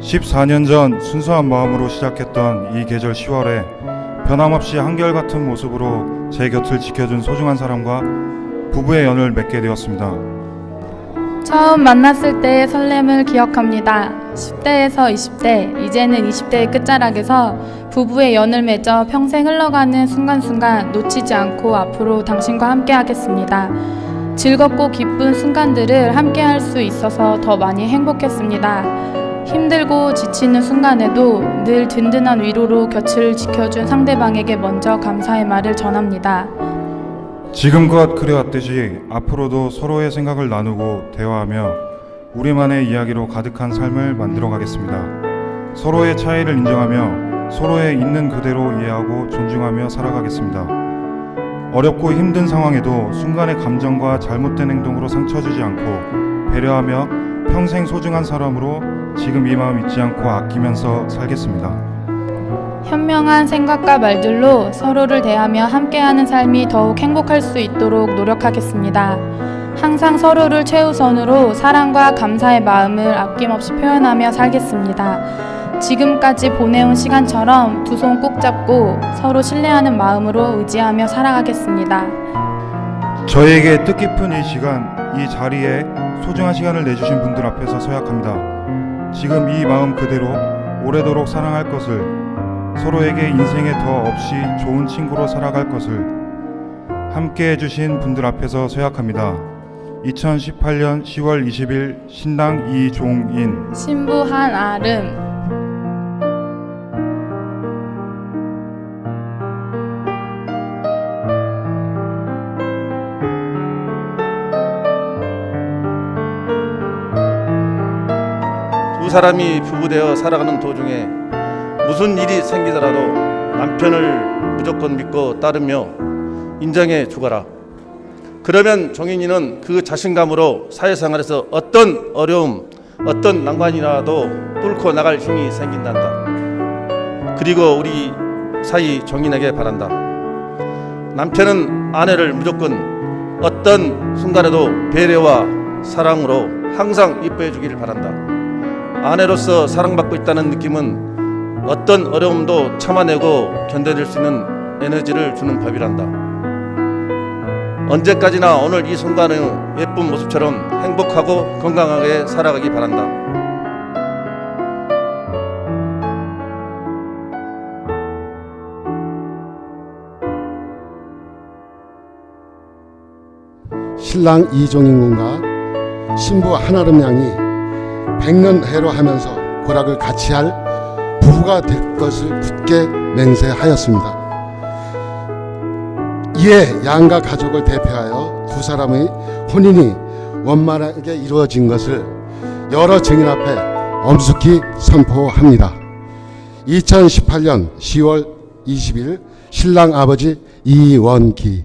14년 전 순수한 마음으로 시작했던 이 계절 10월에 변함없이 한결같은 모습으로 제 곁을 지켜준 소중한 사람과 부부의 연을 맺게 되었습니다. 처음 만났을 때의 설렘을 기억합니다. 10대에서 20대, 이제는 20대의 끝자락에서 부부의 연을 맺어 평생 흘러가는 순간순간 놓치지 않고 앞으로 당신과 함께 하겠습니다. 즐겁고 기쁜 순간들을 함께 할 수 있어서 더 많이 행복했습니다. 힘들고 지치는 순간에도 늘 든든한 위로로 곁을 지켜준 상대방에게 먼저 감사의 말을 전합니다. 지금껏 그래왔듯이 앞으로도 서로의 생각을 나누고 대화하며 우리만의 이야기로 가득한 삶을 만들어 가겠습니다. 서로의 차이를 인정하며 서로의 있는 그대로 이해하고 존중하며 살아가겠습니다. 어렵고 힘든 상황에도 순간의 감정과 잘못된 행동으로 상처 주지 않고 배려하며 평생 소중한 사람으로 지금 이 마음 잊지 않고 아끼면서 살겠습니다. 현명한 생각과 말들로 서로를 대하며 함께하는 삶이 더욱 행복할 수 있도록 노력하겠습니다. 항상 서로를 최우선으로 사랑과 감사의 마음을 아낌없이 표현하며 살겠습니다. 지금까지 보내온 시간처럼 두 손 꼭 잡고 서로 신뢰하는 마음으로 의지하며 살아가겠습니다. 저에게 뜻깊은 이 시간, 이 자리에 소중한 시간을 내주신 분들 앞에서 서약합니다. 지금 이 마음 그대로 오래도록 사랑할 것을, 서로에게 인생에 더 없이 좋은 친구로 살아갈 것을 함께 해주신 분들 앞에서 서약합니다. 2018년 10월 20일 신당 이종인 신부 한아름 두 사람이 부부되어 살아가는 도중에 무슨 일이 생기더라도 남편을 무조건 믿고 따르며 인정해 주거라. 그러면 종인이는 그 자신감으로 사회생활에서 어떤 어려움, 어떤 난관이라도 뚫고 나갈 힘이 생긴단다. 그리고 우리 사이 종인에게 바란다. 남편은 아내를 무조건 어떤 순간에도 배려와 사랑으로 항상 이뻐해 주기를 바란다. 아내로서 사랑받고 있다는 느낌은 어떤 어려움도 참아내고 견뎌낼 수 있는 에너지를 주는 법이란다. 언제까지나 오늘 이 순간의 예쁜 모습처럼 행복하고 건강하게 살아가기 바란다. 신랑 이종인 군과 신부 한아름 양이 백년해로 하면서 고락을 같이 할 부부가 될 것을 굳게 맹세하였습니다. 이에 양가 가족을 대표하여 두 사람의 혼인이 원만하게 이루어진 것을 여러 증인 앞에 엄숙히 선포합니다. 2018년 10월 20일 신랑 아버지 이원기